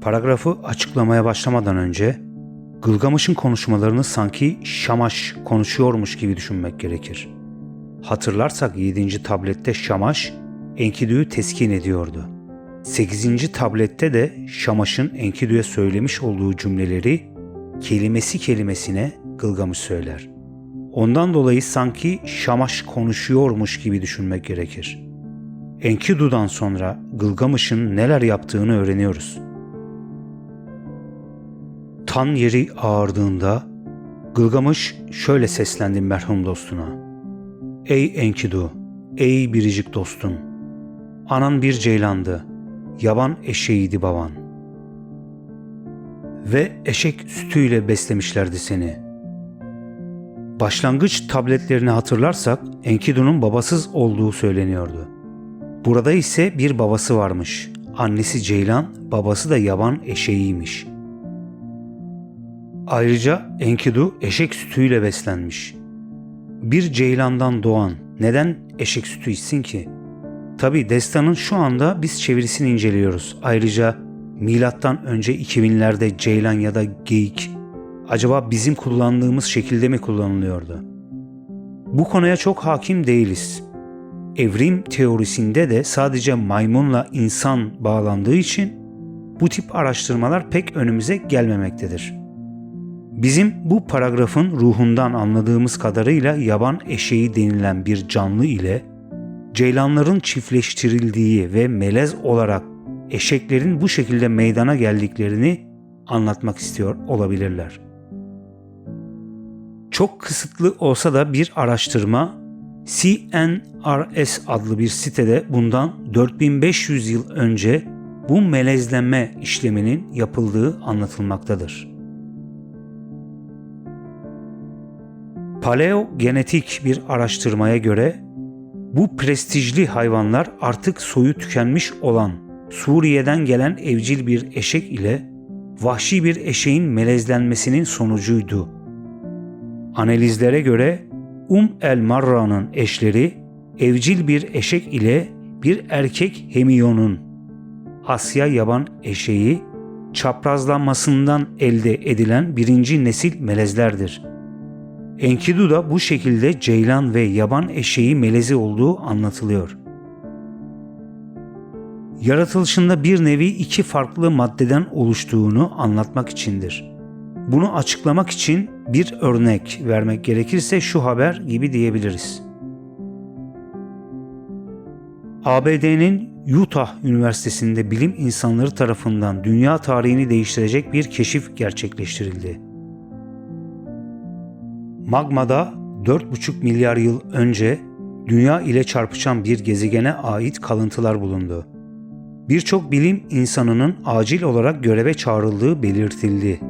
Paragrafı açıklamaya başlamadan önce Gılgamış'ın konuşmalarını sanki Şamaş konuşuyormuş gibi düşünmek gerekir. Hatırlarsak 7. tablette Şamaş Enkidu'yu teskin ediyordu. 8. tablette de Şamaş'ın Enkidu'ya söylemiş olduğu cümleleri kelimesi kelimesine Gılgamış söyler. Ondan dolayı sanki Şamaş konuşuyormuş gibi düşünmek gerekir. Enkidu'dan sonra Gılgamış'ın neler yaptığını öğreniyoruz. Tan yeri ağardığında Gılgamış şöyle seslendi merhum dostuna. Ey Enkidu, ey biricik dostum. Anan bir ceylandı, yaban eşeğiydi baban. Ve eşek sütüyle beslemişlerdi seni. Başlangıç tabletlerini hatırlarsak Enkidu'nun babasız olduğu söyleniyordu. Burada ise bir babası varmış. Annesi Ceylan, babası da yaban eşeğiymiş. Ayrıca Enkidu eşek sütüyle beslenmiş. Bir ceylandan doğan neden eşek sütü içsin ki? Tabi destanın şu anda biz çevirisini inceliyoruz. Ayrıca milattan önce 2000'lerde ceylan ya da geyik acaba bizim kullandığımız şekilde mi kullanılıyordu? Bu konuya çok hakim değiliz. Evrim teorisinde de sadece maymunla insan bağlandığı için bu tip araştırmalar pek önümüze gelmemektedir. Bizim bu paragrafın ruhundan anladığımız kadarıyla yaban eşeği denilen bir canlı ile ceylanların çiftleştirildiği ve melez olarak eşeklerin bu şekilde meydana geldiklerini anlatmak istiyor olabilirler. Çok kısıtlı olsa da bir araştırma CNRS adlı bir sitede bundan 4500 yıl önce bu melezlenme işleminin yapıldığı anlatılmaktadır. Paleogenetik bir araştırmaya göre bu prestijli hayvanlar artık soyu tükenmiş olan Suriye'den gelen evcil bir eşek ile vahşi bir eşeğin melezlenmesinin sonucuydu. Analizlere göre Um el Marra'nın eşleri evcil bir eşek ile bir erkek hemiyonun Asya yaban eşeği çaprazlanmasından elde edilen birinci nesil melezlerdir. Enkidu'da bu şekilde ceylan ve yaban eşeği melezi olduğu anlatılıyor. Yaratılışında bir nevi iki farklı maddeden oluştuğunu anlatmak içindir. Bunu açıklamak için bir örnek vermek gerekirse şu haber gibi diyebiliriz. ABD'nin Utah Üniversitesi'nde bilim insanları tarafından dünya tarihini değiştirecek bir keşif gerçekleştirildi. Magmada 4,5 milyar yıl önce dünya ile çarpışan bir gezegene ait kalıntılar bulundu. Birçok bilim insanının acil olarak göreve çağrıldığı belirtildi.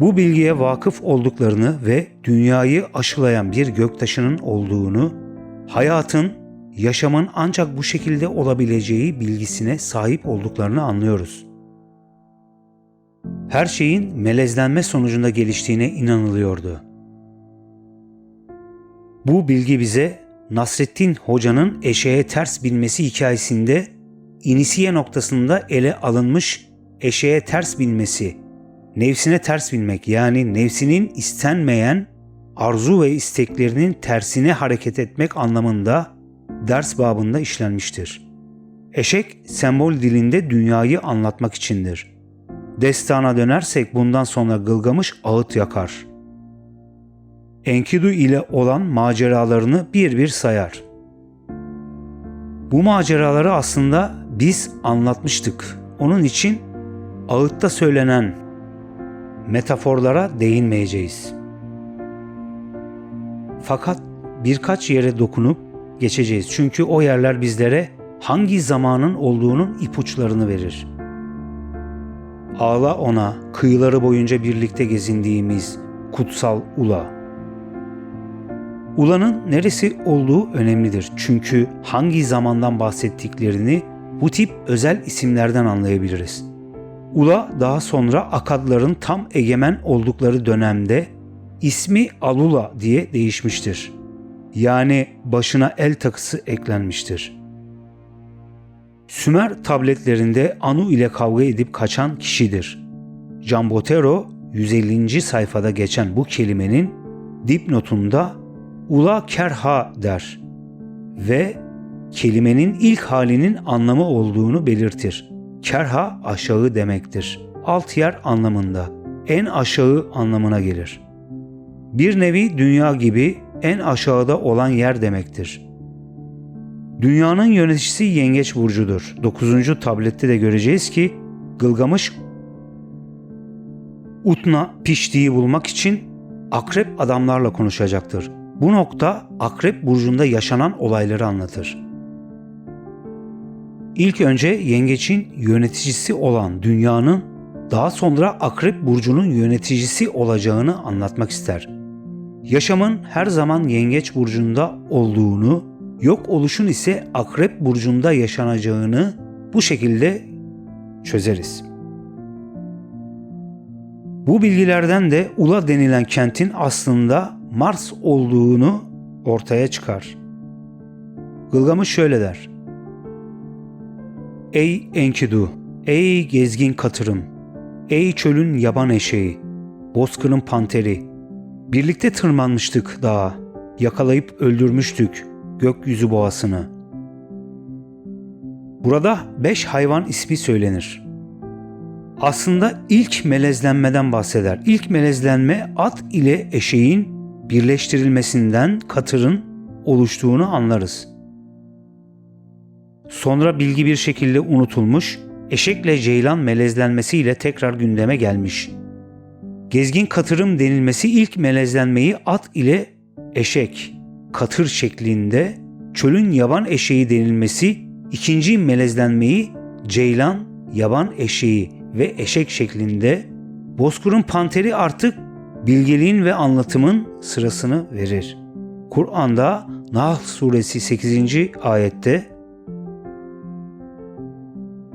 Bu bilgiye vakıf olduklarını ve dünyayı aşılayan bir göktaşının olduğunu, hayatın, yaşamın ancak bu şekilde olabileceği bilgisine sahip olduklarını anlıyoruz. Her şeyin melezlenme sonucunda geliştiğine inanılıyordu. Bu bilgi bize Nasrettin Hoca'nın eşeğe ters binmesi hikayesinde inisiye noktasında ele alınmış eşeğe ters binmesi, nefsine ters binmek yani nefsinin istenmeyen arzu ve isteklerinin tersine hareket etmek anlamında ders babında işlenmiştir. Eşek sembol dilinde dünyayı anlatmak içindir. Destana dönersek bundan sonra Gılgamış ağıt yakar. Enkidu ile olan maceralarını bir bir sayar. Bu maceraları aslında biz anlatmıştık. Onun için ağıtta söylenen metaforlara değinmeyeceğiz. Fakat birkaç yere dokunup geçeceğiz. Çünkü o yerler bizlere hangi zamanın olduğunun ipuçlarını verir. Ağla ona kıyıları boyunca birlikte gezindiğimiz kutsal ula. Ulanın neresi olduğu önemlidir. Çünkü hangi zamandan bahsettiklerini bu tip özel isimlerden anlayabiliriz. Ula daha sonra Akadların tam egemen oldukları dönemde ismi Alula diye değişmiştir. Yani başına el takısı eklenmiştir. Sümer tabletlerinde Anu ile kavga edip kaçan kişidir. Can Botero 150. sayfada geçen bu kelimenin dipnotunda Ula Kerha der ve kelimenin ilk halinin anlamı olduğunu belirtir. Kerha aşağı demektir. Alt yer anlamında. En aşağı anlamına gelir. Bir nevi dünya gibi en aşağıda olan yer demektir. Dünyanın yöneticisi Yengeç Burcu'dur. 9. tablette de göreceğiz ki Gılgamış Utna piştiği bulmak için akrep adamlarla konuşacaktır. Bu nokta akrep burcunda yaşanan olayları anlatır. İlk önce yengeçin yöneticisi olan dünyanın daha sonra akrep burcunun yöneticisi olacağını anlatmak ister. Yaşamın her zaman yengeç burcunda olduğunu, yok oluşun ise akrep burcunda yaşanacağını bu şekilde çözeriz. Bu bilgilerden de Ula denilen kentin aslında Mars olduğunu ortaya çıkar. Gılgamış şöyle der. Ey Enkidu, ey gezgin katırım, ey çölün yaban eşeği, bozkırın panteri, birlikte tırmanmıştık dağa, yakalayıp öldürmüştük gökyüzü boğasını. Burada beş hayvan ismi söylenir. Aslında ilk melezlenmeden bahseder. İlk melezlenme at ile eşeğin birleştirilmesinden katırın oluştuğunu anlarız. Sonra bilgi bir şekilde unutulmuş, eşekle ceylan melezlenmesiyle tekrar gündeme gelmiş. Gezgin katırım denilmesi ilk melezlenmeyi at ile eşek, katır şeklinde, çölün yaban eşeği denilmesi ikinci melezlenmeyi ceylan, yaban eşeği ve eşek şeklinde, bozkırın panteri artık bilgeliğin ve anlatımın sırasını verir. Kur'an'da Nahl suresi 8. ayette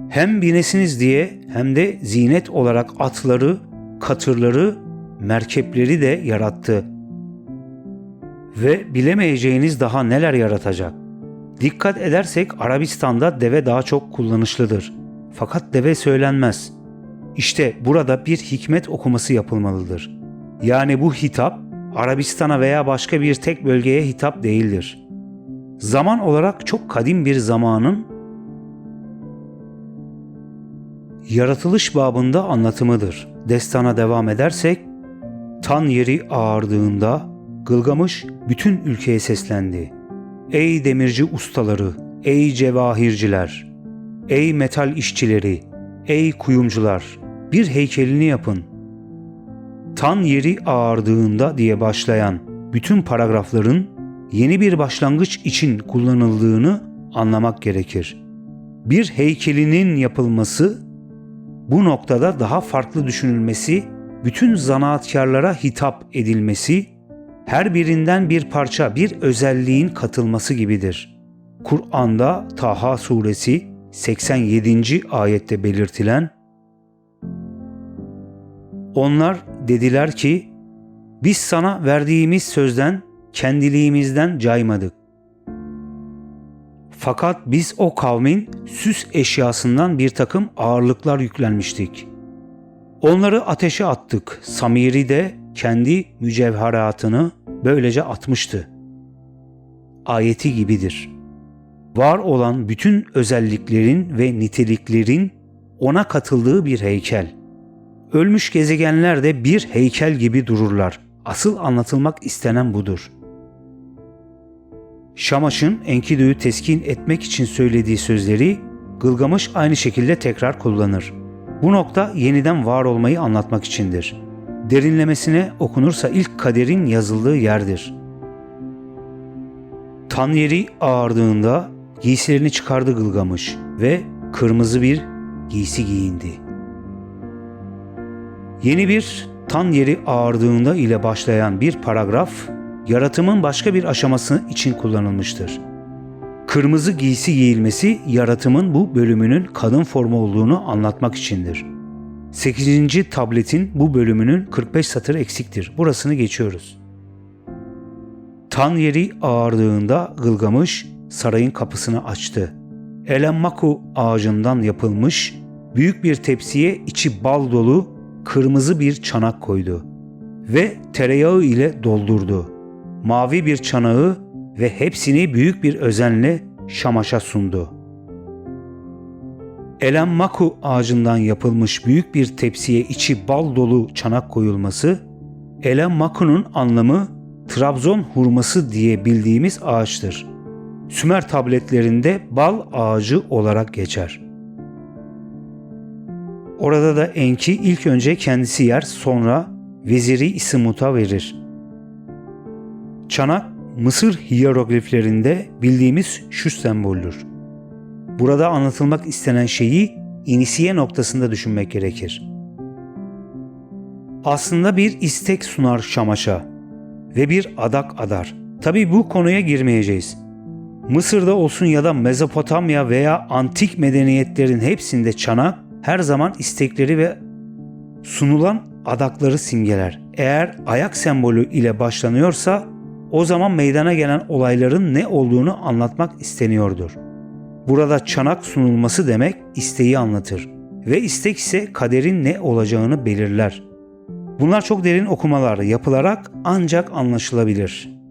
hem binesiniz diye hem de zinet olarak atları, katırları, merkepleri de yarattı. Ve bilemeyeceğiniz daha neler yaratacak. Dikkat edersek Arabistan'da deve daha çok kullanışlıdır. Fakat deve söylenmez. İşte burada bir hikmet okuması yapılmalıdır. Yani bu hitap Arabistan'a veya başka bir tek bölgeye hitap değildir. Zaman olarak çok kadim bir zamanın yaratılış babında anlatımıdır. Destana devam edersek, tan yeri ağardığında Gılgamış bütün ülkeye seslendi. Ey demirci ustaları, ey cevahirciler, ey metal işçileri, ey kuyumcular, bir heykelini yapın. Tan yeri ağardığında diye başlayan bütün paragrafların yeni bir başlangıç için kullanıldığını anlamak gerekir. Bir heykelinin yapılması bu noktada daha farklı düşünülmesi, bütün zanaatkarlara hitap edilmesi, her birinden bir parça, bir özelliğin katılması gibidir. Kur'an'da Taha suresi 87. ayette belirtilen Onlar dediler ki biz sana verdiğimiz sözden kendiliğimizden caymadık. Fakat biz o kavmin süs eşyasından bir takım ağırlıklar yüklenmiştik. Onları ateşe attık. Samiri de kendi mücevheratını böylece atmıştı. Ayeti gibidir. Var olan bütün özelliklerin ve niteliklerin ona katıldığı bir heykel. Ölmüş gezegenler de bir heykel gibi dururlar. Asıl anlatılmak istenen budur.'' Şamaş'ın Enkidu'yu teskin etmek için söylediği sözleri Gılgamış aynı şekilde tekrar kullanır. Bu nokta yeniden var olmayı anlatmak içindir. Derinlemesine okunursa ilk kaderin yazıldığı yerdir. Tan yeri ağardığında giysilerini çıkardı Gılgamış ve kırmızı bir giysi giyindi. Yeni bir tan yeri ağardığında ile başlayan bir paragraf yaratımın başka bir aşaması için kullanılmıştır. Kırmızı giysi giyilmesi yaratımın bu bölümünün kadın formu olduğunu anlatmak içindir. 8. tabletin bu bölümünün 45 satır eksiktir. Burasını geçiyoruz. Tan yeri ağardığında Gılgamış sarayın kapısını açtı. elenmaku ağacından yapılmış büyük bir tepsiye içi bal dolu kırmızı bir çanak koydu ve tereyağı ile doldurdu. Mavi bir çanağı ve hepsini büyük bir özenle Şamaş'a sundu. Elenmaku ağacından yapılmış büyük bir tepsiye içi bal dolu çanak koyulması, Elenmaku'nun anlamı Trabzon hurması diye bildiğimiz ağaçtır. Sümer tabletlerinde bal ağacı olarak geçer. Orada da Enki ilk önce kendisi yer sonra veziri İsimut'a verir. Çanak Mısır hiyerogliflerinde bildiğimiz şu semboldür. Burada anlatılmak istenen şeyi inisiye noktasında düşünmek gerekir. Aslında bir istek sunar Şamaş'a ve bir adak adar. Tabi bu konuya girmeyeceğiz. Mısır'da olsun ya da Mezopotamya veya antik medeniyetlerin hepsinde çanak her zaman istekleri ve sunulan adakları simgeler. Eğer ayak sembolü ile başlanıyorsa o zaman meydana gelen olayların ne olduğunu anlatmak isteniyordur. Burada çanak sunulması demek isteği anlatır ve istek ise kaderin ne olacağını belirler. Bunlar çok derin okumalar yapılarak ancak anlaşılabilir.